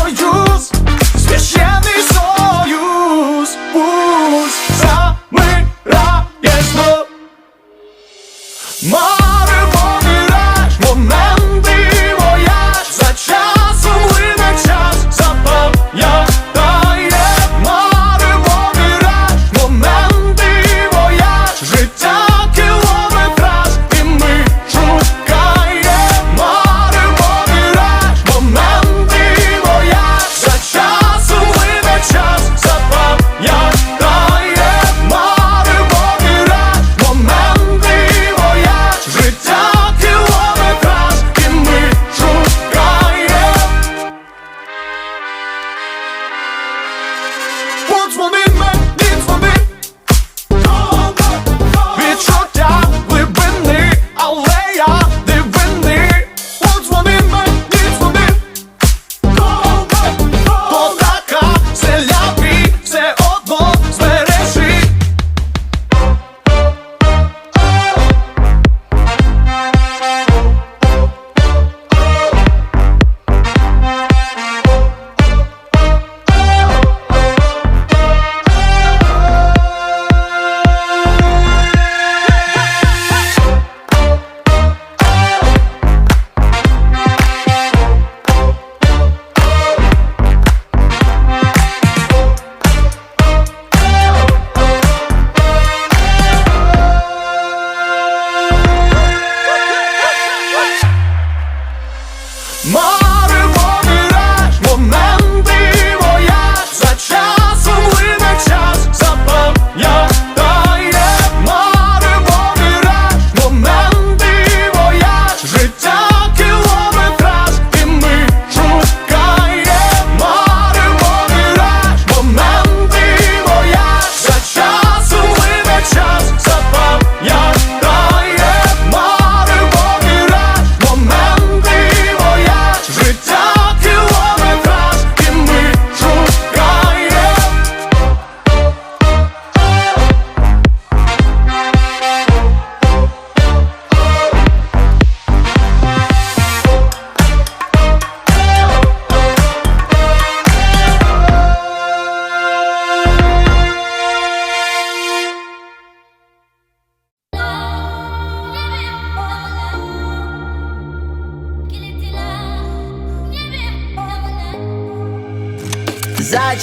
보여줘.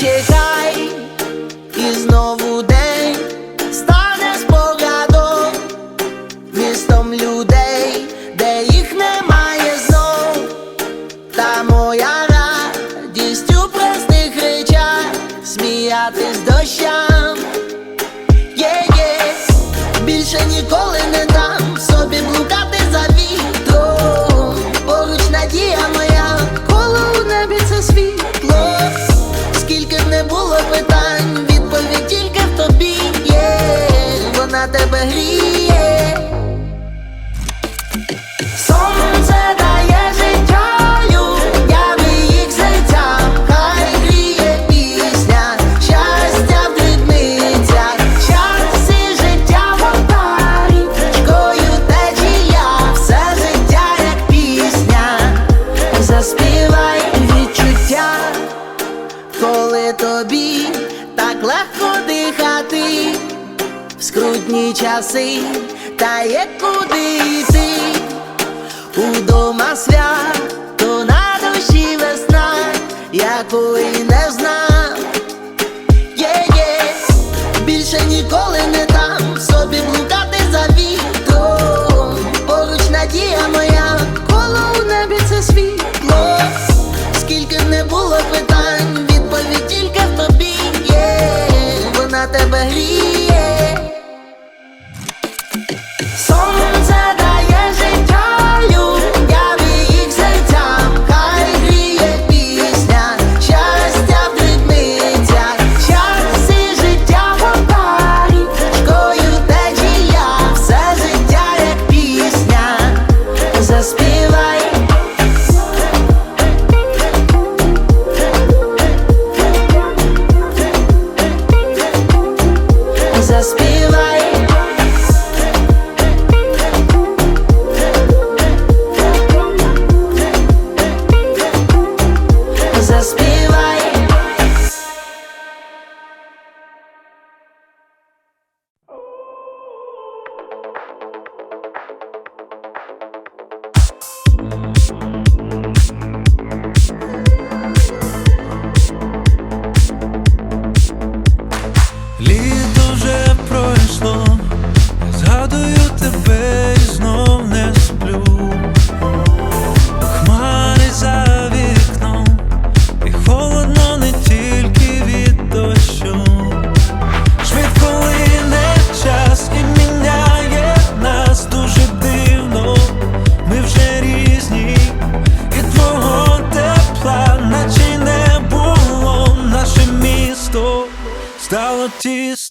чекай і знову де. не було питань, відповідь тільки в тобі є, вона тебе гріє. тобі так легко дихати, в скрутні часи, та є куди йти, удома свято на душі весна, якої не знаю.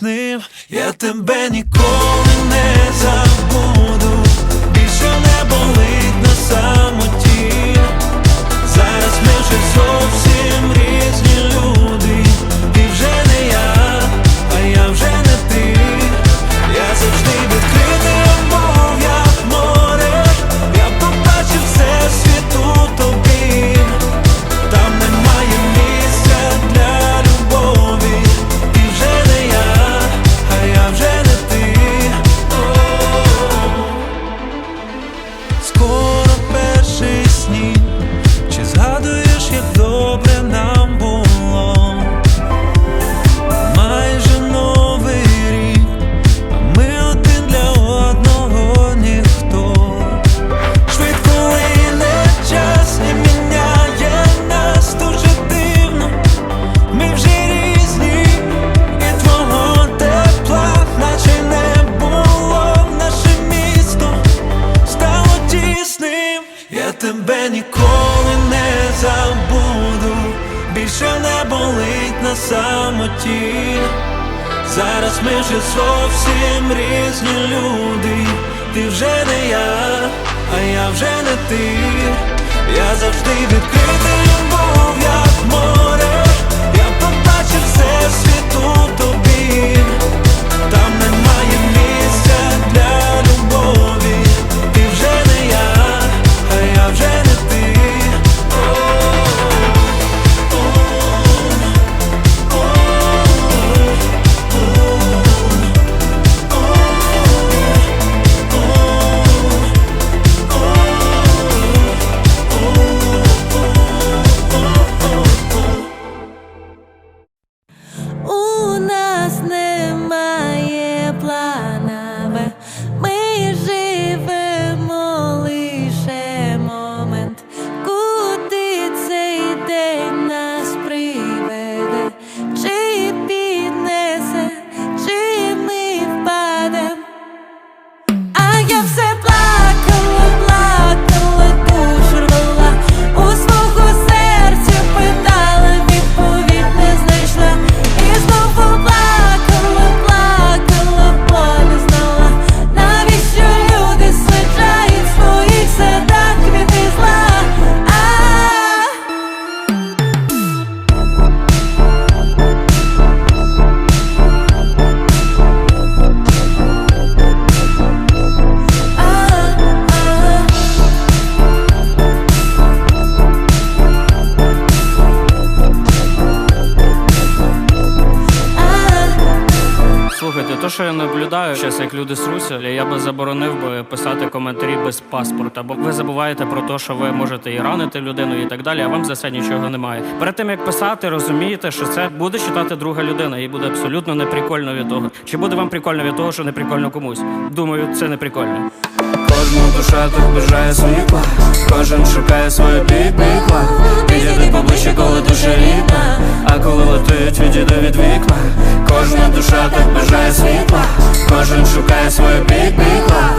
Тісним, я тебе ніколи не забуду, самоті. Зараз ми вже зовсім різні люди. Ти вже не я, а я вже не ти. Я завжди відкритий, був як море. Я побачив все світ наблюдаю зараз, як люди сруться, я би заборонив би писати коментарі без паспорта, бо ви забуваєте про те, що ви можете і ранити людину, і так далі, а вам за це нічого немає. Перед тим як писати, розумієте, що це буде читати друга людина, і буде абсолютно неприкольно від того. Чи буде вам прикольно від того, що неприкольно комусь? Думаю, це не прикольно. Кожна душа так бажає світла, кожен шукає своє бік-бікла Підійди поближче, коли душа рідна, а коли летить, відійди від вікна. Кожна душа так бажає світла, кожен шукає своє бік-бікла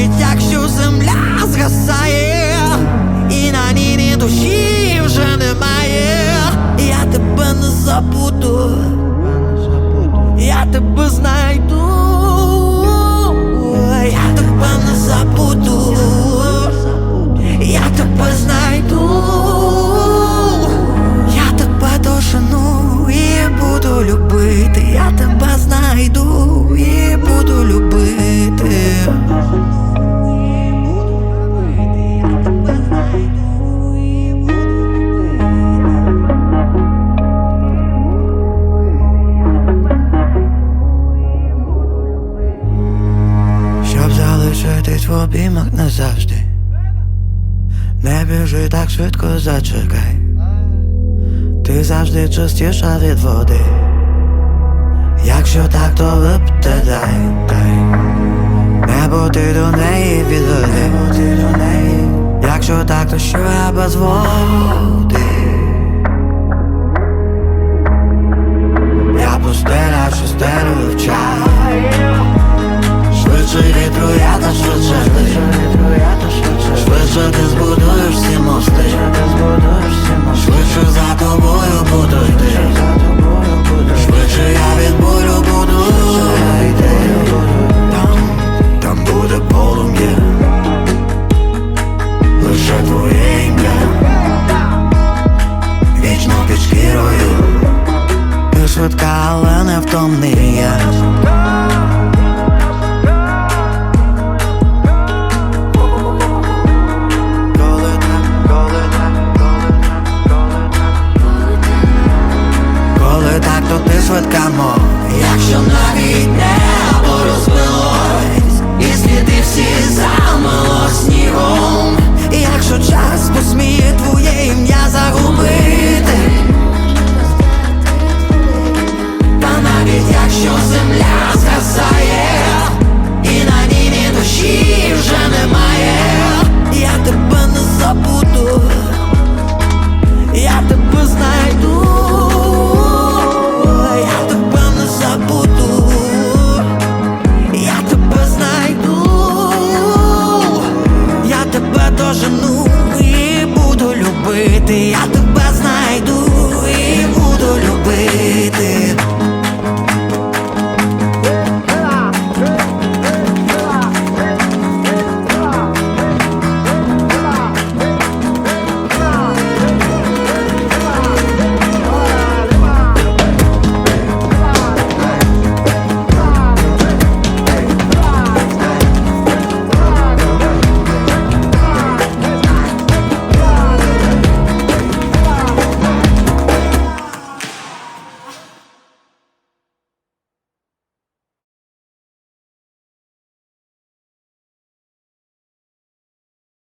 Горить, якщо земля згасає, і на ній ні душі вже немає, я тебе не забуду, я тебе знайду, я тебе не забуду, я тебе знайду, я тебе дожену і буду любити, я тебе. Чистіша від води Якщо так, то випте дай, дай Не бути до неї відведи Якщо так, то що я без води Я пустеля, що стелю в чай Швидше вітру, я та швидше ти Швидше ти збудуєш всі мости. Швидше за тобою буду йти ти